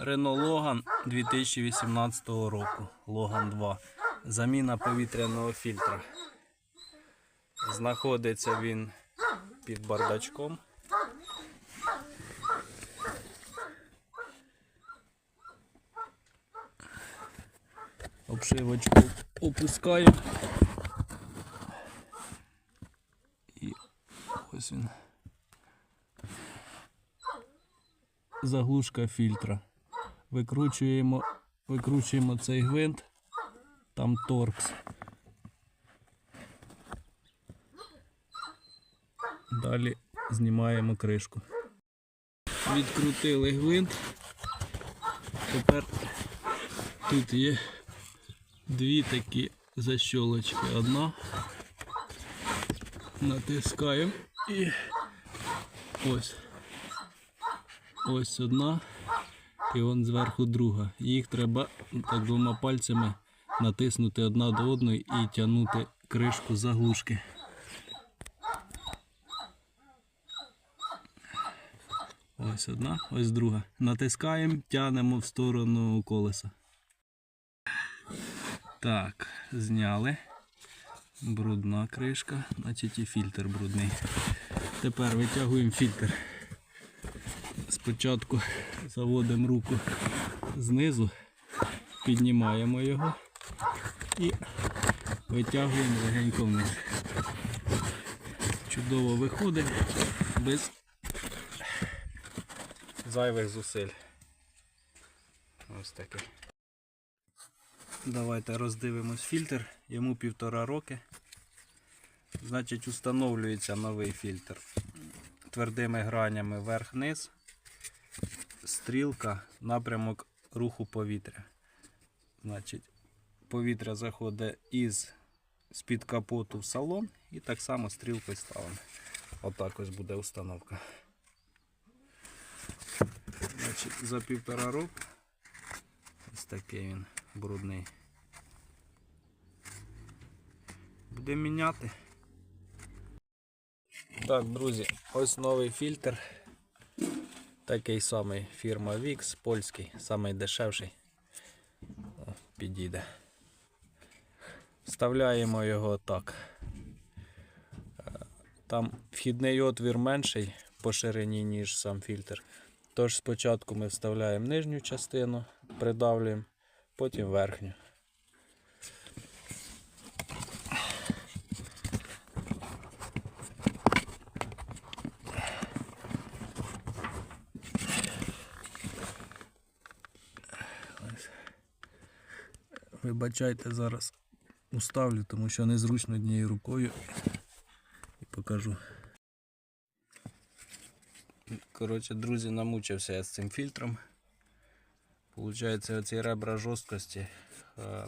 Renault Logan 2018 року. Logan 2. Заміна повітряного фільтра. Знаходиться він під бардачком. Обшивочку опускаємо. І ось він. Заглушка фільтра. Викручуємо, викручуємо цей гвинт, там торкс. Далі знімаємо кришку. Відкрутили гвинт. Тепер тут є дві такі защолочки. Одна. Натискаємо і ось. Ось одна і вон зверху друга. Їх треба так двома пальцями натиснути одна до одної і тягнути кришку заглушки. Ось одна, ось друга. Натискаємо, тягнемо в сторону колеса. Так, зняли. Брудна кришка, значить і фільтр брудний. Тепер витягуємо фільтр. Спочатку заводимо руку знизу, піднімаємо його і витягуємо легенько вниз. Чудово виходить без зайвих зусиль. Ось таке. Давайте роздивимось фільтр. Йому півтора роки. Значить, установлюється новий фільтр твердими гранями вверх-вниз, стрілка, напрямок руху повітря. Значить, повітря заходить із з-під капоту в салон і так само стрілкою ставимо. Отак ось буде установка. Значить, за півтора року ось такий він брудний. Будемо міняти. Так, друзі, ось новий фільтр. Такий самий фірма Vix, польський, самий дешевший. Підійде. Вставляємо його так. Е, Там вхідний отвір менший по ширині, ніж сам фільтр. Тож спочатку ми вставляємо нижню частину, придавлюємо, потім верхню. Вибачайте, зараз уставлю, тому що незручно однією рукою і покажу. Коротше, друзі, намучився я з цим фільтром. Получається, оці ребра жорсткості е,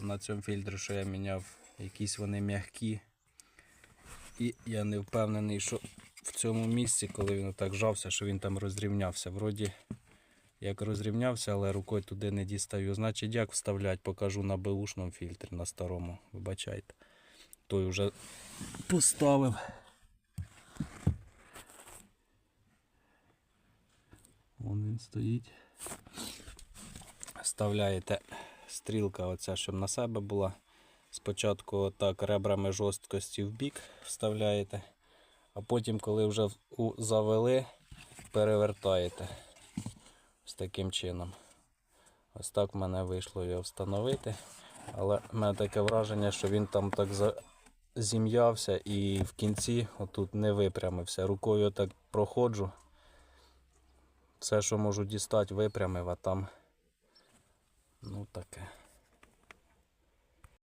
на цьому фільтрі, що я міняв, якісь вони м'які. І я не впевнений, що в цьому місці, коли він так жався, що він там розрівнявся. Вроді як розрівнявся, але рукою туди не дістаю. Значить, як вставляти, покажу на беушному фільтрі, на старому. Вибачайте. Той вже поставив. Вон він стоїть. Вставляєте стрілка, оця, щоб на себе була. Спочатку отак ребрами жорсткості в бік вставляєте, а потім, коли вже завели, перевертаєте. Ось таким чином. Ось так в мене вийшло його встановити. Але в мене таке враження, що він там так зім'явся і в кінці отут не випрямився. Рукою так проходжу. Все, що можу дістати, випрямив, а там ну таке.